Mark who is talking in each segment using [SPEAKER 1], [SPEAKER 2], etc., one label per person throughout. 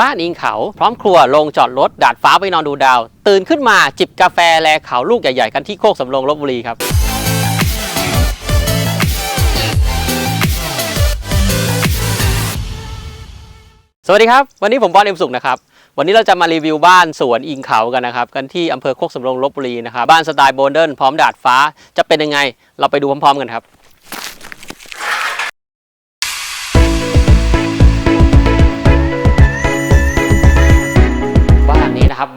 [SPEAKER 1] บ้านอิงเขา พร้อมครัวลงจอดรถ ดาดฟ้าไปนอนดูดาว ตื่นขึ้นมาจิบกาแฟแลเขาลูกใหญ่ๆ กันที่โคกสำโรงลบบุรีครับสวัสดีครับ วันนี้ผมบอลเอ็มสุขนะครับ วันนี้เราจะมารีวิวบ้านสวนอิงเขากันนะครับ กันที่อำเภอโคกสำโรงลบบุรีนะครับ บ้านสไตล์โบนเดิลพร้อมดาดฟ้าจะเป็นยังไง เราไปดูพร้อมๆกันครับ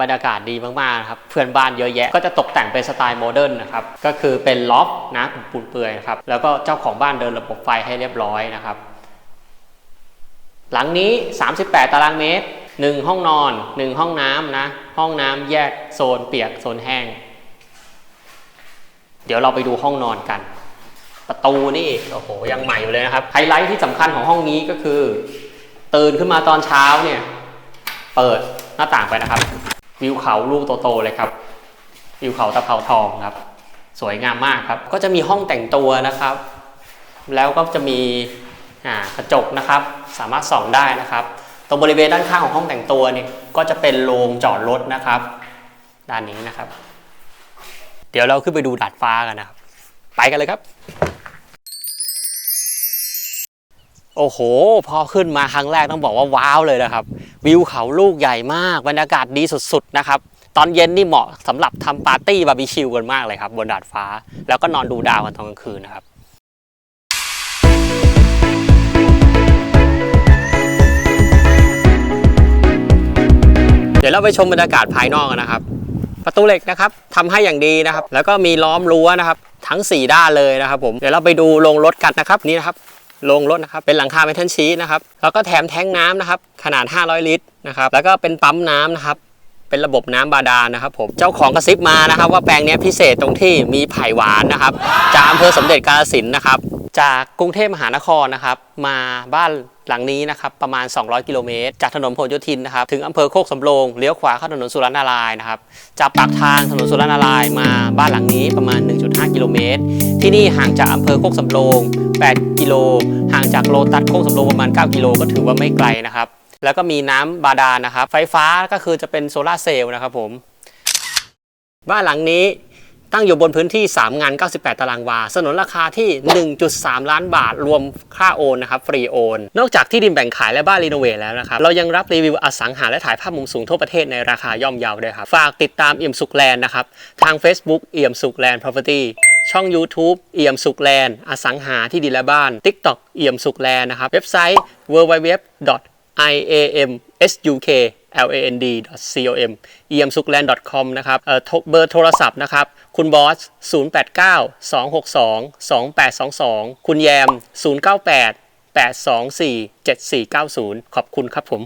[SPEAKER 1] รยากาศดีมากๆนะครับเพื่อนบ้านเยอะแยะก็จะตกแต่งเป็นสไตล์โมเดิร์นนะครับก็คือเป็นล็อบนะปูนเปื่อยครับแล้วก็เจ้าของบ้านเดินระบบไฟให้เรียบร้อยนะครับหลังนี้ 38 ตารางเมตร 1 ห้องนอน 1 ห้องน้ำนะ ห้องน้ำแยกโซนเปียกโซนแห้ง เดี๋ยวเราไปดูห้องนอนกัน ประตูนี่โอ้โหยังใหม่อยู่เลยนะครับ ไฮไลท์ที่สำคัญของห้องนี้ก็คือ ตื่นขึ้นมาตอนเช้าเนี่ย เปิดหน้าต่างไปนะครับ วิวเขาลูกโตๆเลยครับ วิวเขาตะเภาทองครับ สวยงามมากครับ ก็จะมีห้องแต่งตัวนะครับ แล้วก็จะมีกระจกนะครับ สามารถส่องได้นะครับ ตรงบริเวณด้านข้างของห้องแต่งตัวเนี่ยก็จะเป็นโรงจอดรถนะครับ ด้านนี้นะครับ เดี๋ยวเราขึ้นไปดูดาดฟ้ากันนะครับ ไปกันเลยครับ โอ้โห พอขึ้นมาครั้งแรกต้องบอกว่าว้าวเลยนะครับ วิวเขาลูกใหญ่มากบรรยากาศดีสุดๆนะครับตอนเย็นนี่เหมาะสำหรับทำปาร์ตี้บาร์บีคิวกันมากเลยครับบนดาดฟ้า แล้วก็นอนดูดาวกันตอนกลางคืนนะครับเดี๋ยวเราไปชมบรรยากาศภายนอกกันนะครับ ประตูเหล็กนะครับทำให้อย่างดีนะครับ แล้วก็มีล้อมรั้วนะครับ ทั้ง 4 ด้านเลยนะครับผมเดี๋ยวเราไปดูโรงรถกันนะครับนี่นะครับ โรงรถนะครับ เป็นหลังคาเมทัลชีสนะครับ แล้วก็แถมแท้งน้ำนะครับ ขนาด 500 ลิตรนะครับ แล้วก็เป็นปั๊มน้ำนะครับ เป็นระบบน้ำบาดาลนะครับผม เจ้าของกระซิบมานะครับ ว่าแปลงนี้พิเศษตรงที่มีไผ่หวานนะครับ จากอำเภอสมเด็จกาฬสินนะครับ จากกรุงเทพมหานครนะครับ มาบ้านหลังนี้นะครับประมาณ 200 กิโลเมตร จากถนนพหลโยธินนะครับถึงอำเภอโคกสำโรงเลี้ยวขวาเข้าถนนสุรนารายนะครับจากปากทางถนนสุรนารายมาบ้านหลังนี้ประมาณ 1.5 กิโลเมตร ที่นี่ห่างจากอำเภอโคกสำโรง 8 กิโล ห่างจากโลตัสโคกสำโรงประมาณ 9 กิโลก็ถือว่าไม่ไกลนะครับ แล้วก็มีน้ำบาดาลนะครับ ไฟฟ้าก็คือจะเป็นโซลาเซลล์นะครับผม บ้านหลังนี้ตั้งอยู่บนพื้นที่ 3 งาน 98 ตารางวา สนนราคาที่ 1.3 ล้านบาท รวมค่าโอนนะครับ ฟรีโอน นอกจากที่ดินแบ่งขายและบ้านรีโนเวทแล้วนะครับ เรายังรับรีวิวอสังหาและถ่ายภาพมุมสูงทั่วประเทศในราคาย่อมเยาด้วยครับ ฝากติดตามเอี่ยมสุขแลนด์นะครับ ทาง Facebook เอี่ยมสุขแลนด์ Property ช่อง YouTube เอี่ยมสุขแลนด์อสังหาที่ดินและบ้าน TikTok เอี่ยมสุขแลนด์นะครับ เว็บไซต์ www iamsuk land.com เอี่ยมสุกแลนด์ .com นะครับเบอร์โทรศัพท์นะครับ คุณบอส 089 262 2822 คุณแยม 098 824 7490 ขอบคุณครับผม